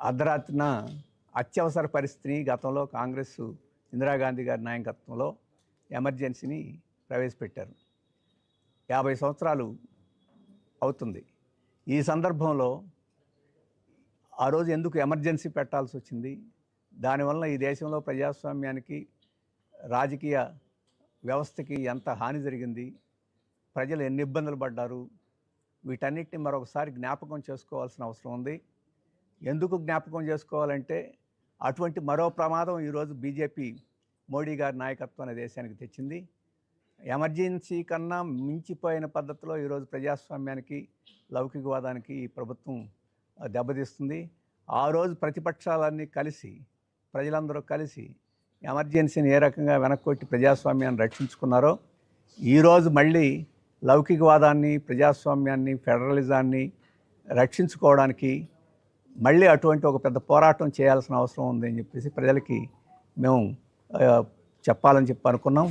అర్ధరాత్రిన అత్యవసర పరిస్థితిని గతంలో కాంగ్రెస్ ఇందిరాగాంధీ గారి నాయకత్వంలో ఎమర్జెన్సీని ప్రవేశపెట్టారు. యాభై సంవత్సరాలు అవుతుంది. ఈ సందర్భంలో ఆ రోజు ఎందుకు ఎమర్జెన్సీ పెట్టాల్సి వచ్చింది? దానివల్ల ఈ దేశంలో ప్రజాస్వామ్యానికి రాజకీయ వ్యవస్థకి ఎంత హాని జరిగింది? ప్రజలు ఎన్ని ఇబ్బందులు పడ్డారు? వీటన్నిటిని మరొకసారి జ్ఞాపకం చేసుకోవాల్సిన అవసరం ఉంది. ఎందుకు జ్ఞాపకం చేసుకోవాలంటే అటువంటి మరో ప్రమాదం ఈరోజు బీజేపీ మోడీ గారి నాయకత్వాన్ని దేశానికి తెచ్చింది. ఎమర్జెన్సీ కన్నా మించిపోయిన పద్ధతిలో ఈరోజు ప్రజాస్వామ్యానికి లౌకికవాదానికి ఈ ప్రభుత్వం దెబ్బతీస్తుంది. ఆ రోజు ప్రతిపక్షాలన్నీ కలిసి ప్రజలందరూ కలిసి ఎమర్జెన్సీని ఏ రకంగా వెనక్కొట్టి ప్రజాస్వామ్యాన్ని రక్షించుకున్నారో ఈరోజు మళ్ళీ లౌకికవాదాన్ని ప్రజాస్వామ్యాన్ని ఫెడరలిజాన్ని రక్షించుకోవడానికి మళ్ళీ అటువంటి ఒక పెద్ద పోరాటం చేయాల్సిన అవసరం ఉందని చెప్పేసి ప్రజలకి మేము చెప్పాలని చెప్పి అనుకున్నాం.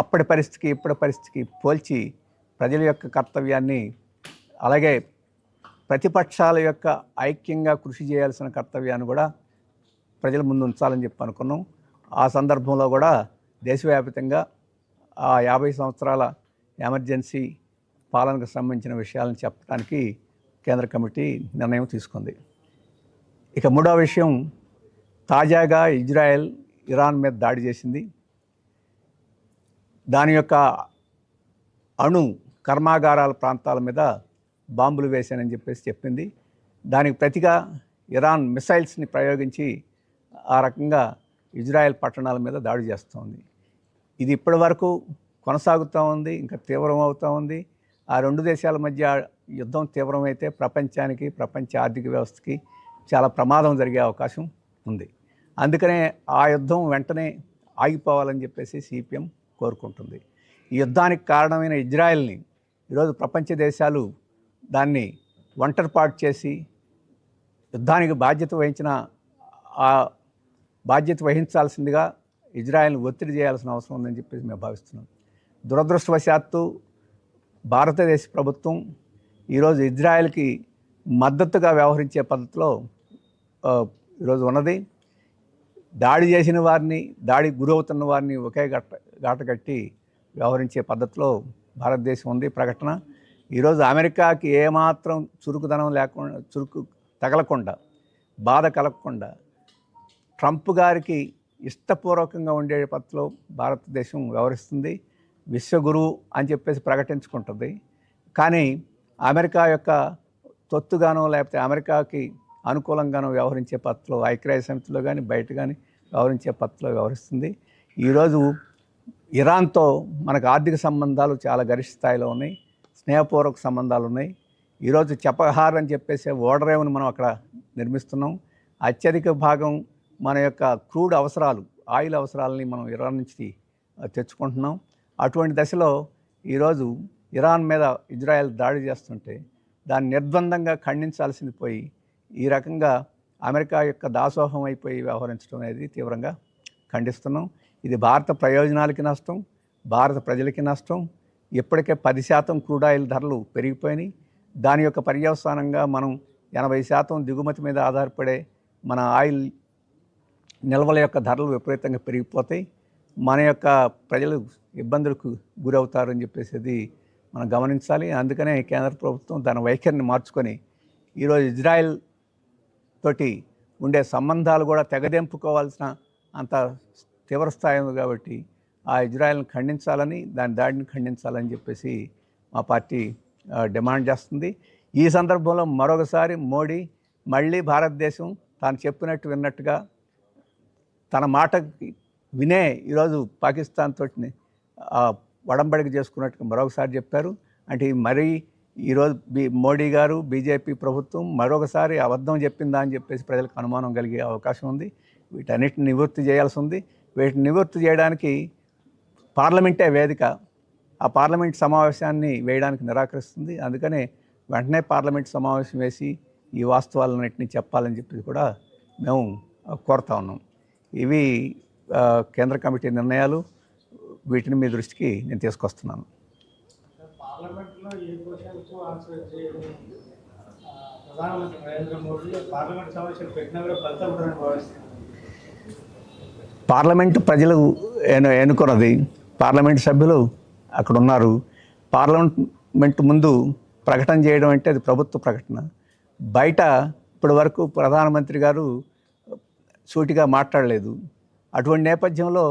అప్పటి పరిస్థితికి ఇప్పటి పరిస్థితికి పోల్చి ప్రజల యొక్క కర్తవ్యాన్ని అలాగే ప్రతిపక్షాల యొక్క ఐక్యంగా కృషి చేయాల్సిన కర్తవ్యాన్ని కూడా ప్రజల ముందు ఉంచాలని చెప్పి అనుకున్నాం. ఆ సందర్భంలో కూడా దేశవ్యాప్తంగా ఆ యాభై సంవత్సరాల ఎమర్జెన్సీ పాలనకు సంబంధించిన విషయాలను చెప్పడానికి కేంద్ర కమిటీ నిర్ణయం తీసుకుంది. ఇక మూడో విషయం తాజాగా ఇజ్రాయెల్ ఇరాన్ మీద దాడి చేసింది. దాని యొక్క అణు కర్మాగారాల ప్రాంతాల మీద బాంబులు వేశానని చెప్పేసి చెప్పింది. దానికి ప్రతిగా ఇరాన్ మిసైల్స్ని ప్రయోగించి ఆ రకంగా ఇజ్రాయెల్ పట్టణాల మీద దాడి చేస్తోంది. ఇది ఇప్పటి వరకు కొనసాగుతూ ఉంది ఇంకా తీవ్రం అవుతూ ఉంది. ఆ రెండు దేశాల మధ్య యుద్ధం తీవ్రమైతే ప్రపంచానికి ప్రపంచ ఆర్థిక వ్యవస్థకి చాలా ప్రమాదం జరిగే అవకాశం ఉంది. అందుకనే ఆ యుద్ధం వెంటనే ఆగిపోవాలని చెప్పేసి సిపిఎం కోరుకుంటుంది. ఈ యుద్ధానికి కారణమైన ఇజ్రాయెల్ని ఈరోజు ప్రపంచ దేశాలు దాన్ని ఒంటరిపాటు చేసి యుద్ధానికి బాధ్యత వహించిన ఆ బాధ్యత వహించాల్సిందిగా ఇజ్రాయెల్ని ఒత్తిడి చేయాల్సిన అవసరం ఉందని చెప్పేసి మేము భావిస్తున్నాం. దురదృష్టవశాత్తు భారతదేశ ప్రభుత్వం ఈరోజు ఇజ్రాయెల్కి మద్దతుగా వ్యవహరించే పద్ధతిలో ఈరోజు ఉన్నది. దాడి చేసిన వారిని దాడి గురవుతున్న వారిని ఒకే గట్ట గాట కట్టి వ్యవహరించే పద్ధతిలో భారతదేశం ఉంది ప్రకటన. ఈరోజు అమెరికాకి ఏమాత్రం చురుకుదనం లేకుండా చురుకు తగలకుండా బాధ కలగకుండా ట్రంప్ గారికి ఇష్టపూర్వకంగా ఉండే పద్ధతిలో భారతదేశం వ్యవహరిస్తుంది. విశ్వగురువు అని చెప్పేసి ప్రకటించుకుంటుంది. కానీ అమెరికా యొక్క తొత్తుగానో లేకపోతే అమెరికాకి అనుకూలంగానో వ్యవహరించే పత్రలో ఐక్యరాజ్య సమితిలో కానీ బయట కానీ వ్యవహరించే పత్రలో వ్యవహరిస్తుంది. ఈరోజు ఇరాన్తో మనకు ఆర్థిక సంబంధాలు చాలా గరిష్ట స్థాయిలో ఉన్నాయి స్నేహపూర్వక సంబంధాలు ఉన్నాయి. ఈరోజు చపహార్ అని చెప్పేసి ఓడరేవుని మనం అక్కడ నిర్మిస్తున్నాం. అత్యధిక భాగం మన యొక్క క్రూడ్ అవసరాలు ఆయిల్ అవసరాలని మనం ఇరాన్ నుంచి తెచ్చుకుంటున్నాం. అటువంటి దశలో ఈరోజు ఇరాన్ మీద ఇజ్రాయెల్ దాడి చేస్తుంటే దాన్ని నిర్బంధంగా ఖండించాల్సింది పోయి ఈ రకంగా అమెరికా యొక్క దాసోహం అయిపోయి వ్యవహరించడం అనేది తీవ్రంగా ఖండిస్తున్నాం. ఇది భారత ప్రయోజనాలకి నష్టం భారత ప్రజలకి నష్టం. ఇప్పటికే పది శాతం క్రూడ్ ఆయిల్ ధరలు పెరిగిపోయినాయి. దాని యొక్క పర్యవసానంగా మనం ఎనభై శాతం దిగుమతి మీద ఆధారపడే మన ఆయిల్ నిల్వల యొక్క ధరలు విపరీతంగా పెరిగిపోతాయి. మన యొక్క ప్రజలు ఇబ్బందులకు గురవుతారని చెప్పేసి అది మనం గమనించాలి. అందుకనే కేంద్ర ప్రభుత్వం తన వైఖరిని మార్చుకొని ఈరోజు ఇజ్రాయెల్ తోటి ఉండే సంబంధాలు కూడా తెగదెంపుకోవాల్సిన అంత తీవ్ర స్థాయి ఉంది కాబట్టి ఆ ఇజ్రాయెల్ని ఖండించాలని దాని దాడిని ఖండించాలని చెప్పేసి మా పార్టీ డిమాండ్ చేస్తుంది. ఈ సందర్భంలో మరొకసారి మోడీ మళ్ళీ భారతదేశం తాను చెప్పినట్టు విన్నట్టుగా తన మాట వినే ఈరోజు పాకిస్తాన్ తోటి వడంబడికి చేసుకున్నట్టుగా మరొకసారి చెప్పారు. అంటే మరీ ఈరోజు బీ మోడీ గారు బీజేపీ ప్రభుత్వం మరొకసారి అబద్ధం చెప్పిందా అని చెప్పేసి ప్రజలకు అనుమానం కలిగే అవకాశం ఉంది. వీటన్నిటిని నివృత్తి చేయాల్సి ఉంది. వీటిని నివృత్తి చేయడానికి పార్లమెంటే వేదిక. ఆ పార్లమెంట్ సమావేశాన్ని వేయడానికి నిరాకరిస్తుంది. అందుకనే వెంటనే పార్లమెంట్ సమావేశం వేసి ఈ వాస్తవాలన్నింటినీ చెప్పాలని చెప్పి కూడా మేము కోరుతా ఉన్నాం. ఇవి కేంద్ర కమిటీ నిర్ణయాలు. వీటిని మీ దృష్టికి నేను తీసుకొస్తున్నాను. పార్లమెంట్లో ఏ క్వశ్చన్స్ ఆన్సర్ చేయని ఆ, ప్రధానమంత్రి నరేంద్ర మోడీ పార్లమెంట్ సమావేశాలు పెట్టినా కూడా ఫలితాలు ఉంటారని భావిస్తున్నారు. పార్లమెంటు ప్రజలు ఎన్ను ఎన్నుకున్నది పార్లమెంట్ సభ్యులు అక్కడ ఉన్నారు పార్లమెంట్ ముందు ప్రకటన చేయడం అంటే అది ప్రభుత్వ ప్రకటన. బయట ఇప్పటి వరకు ప్రధానమంత్రి గారు సూటిగా మాట్లాడలేదు. అటువంటి నేపథ్యంలో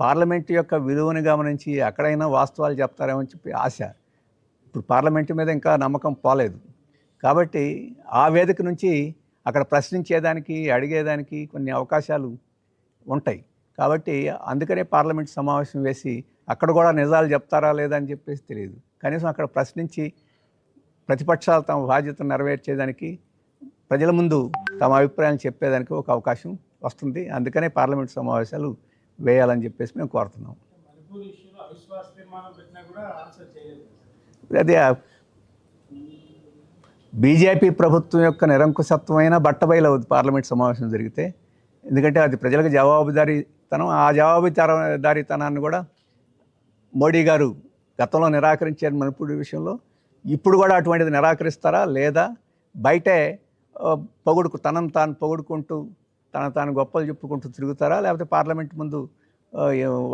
పార్లమెంట్ యొక్క విలువను గమనించి ఎక్కడైనా వాస్తవాలు చెప్తారేమని చెప్పి ఆశ. ఇప్పుడు పార్లమెంటు మీద ఇంకా నమ్మకం పోలేదు. కాబట్టి ఆ వేదిక నుంచి అక్కడ ప్రశ్నించేదానికి అడిగేదానికి కొన్ని అవకాశాలు ఉంటాయి. కాబట్టి అందుకనే పార్లమెంట్ సమావేశం వేసి అక్కడ కూడా నిజాలు చెప్తారా లేదా అని చెప్పేసి తెలియదు. కనీసం అక్కడ ప్రశ్నించి ప్రతిపక్షాలు తమ బాధ్యతను నెరవేర్చేదానికి ప్రజల ముందు తమ అభిప్రాయాలు చెప్పేదానికి ఒక అవకాశం వస్తుంది. అందుకనే పార్లమెంట్ సమావేశాలు వేయాలని చెప్పేసి మేము కోరుతున్నాం. అదే బీజేపీ ప్రభుత్వం యొక్క నిరంకుశత్వమైన బట్టబయలవుద్ది పార్లమెంట్ సమావేశం జరిగితే. ఎందుకంటే అది ప్రజలకు జవాబుదారీతనం ఆ జవాబుదారీతనాన్ని కూడా మోడీ గారు గతంలో నిరాకరించారు మణిపూర్ విషయంలో. ఇప్పుడు కూడా అటువంటిది నిరాకరిస్తారా? లేదా బయటే పొగుడుకు తనను తాను పొగుడుకుంటూ తన తాను గొప్పలు చెప్పుకుంటూ తిరుగుతారా? లేకపోతే పార్లమెంట్ ముందు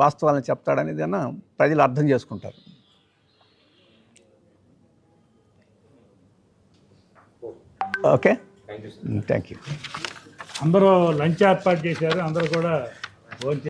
వాస్తవాలను చెప్తాడనేది అన్న ప్రజలు అర్థం చేసుకుంటారు. ఓకే? థ్యాంక్ యూ అందరూ లంచ్ ఏర్పాటు చేశారు. అందరూ కూడా